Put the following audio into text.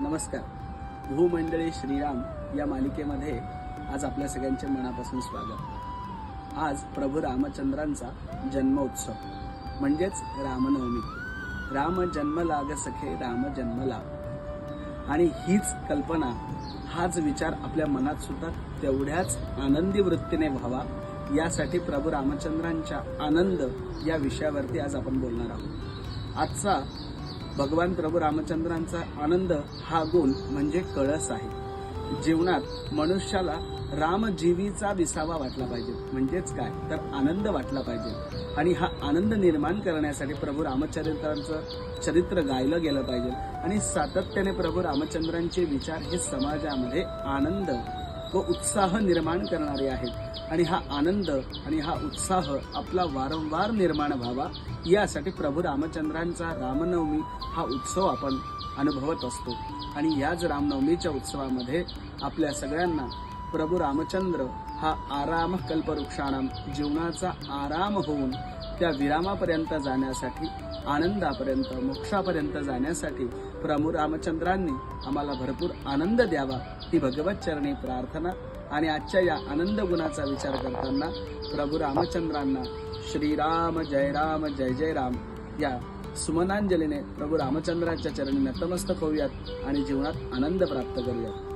नमस्कार. भूमंडळी श्रीराम या मालिकेमध्ये आज आपल्या सगळ्यांचे मनापासून स्वागत. आज प्रभू रामचंद्रांचा जन्मोत्सव म्हणजेच रामनवमी. राम जन्म लाग सखे राम जन्म लाग आणि हीच कल्पना हाच विचार आपल्या मनात सुद्धा तेवढ्याच आनंदी वृत्तीने व्हावा यासाठी प्रभू रामचंद्रांच्या आनंद या विषयावरती आज आपण बोलणार आहोत. आजचा भगवान प्रभू रामचंद्रांचा आनंद हा गुण म्हणजे कळस आहे. जीवनात मनुष्याला रामजीवीचा विसावा वाटला पाहिजे. म्हणजेच काय? तर आनंद वाटला पाहिजे. आणि हा आनंद निर्माण करण्यासाठी प्रभू रामचरित्रांचं चरित्र गायलं गेलं पाहिजे. आणि सातत्याने प्रभू रामचंद्रांचे विचार हे समाजामध्ये आनंद व उत्साह निर्माण करणारे आहेत. आणि हा आनंद आणि हा उत्साह आपला वारंवार निर्माण व्हावा यासाठी प्रभू रामचंद्रांचा रामनवमी हा उत्सव आपण अनुभवत असतो. आणि याच रामनवमीच्या उत्सवामध्ये आपल्या सगळ्यांना प्रभू रामचंद्र हा आराम कल्पवृक्षाणाम जीवनाचा आराम होऊन त्या विरामापर्यंत जाण्यासाठी आनंदापर्यंत मोक्षापर्यंत जाण्यासाठी प्रभू रामचंद्रांनी आम्हाला भरपूर आनंद द्यावा ही भगवत चरणी प्रार्थना आणि आजच्या या आनंद गुणाचा विचार करताना प्रभू रामचंद्रांना श्रीराम जय राम जय जय राम या सुमनांजलीने प्रभू रामचंद्राच्या चरणी नतमस्तक होऊयात आणि जीवनात आनंद प्राप्त करूयात.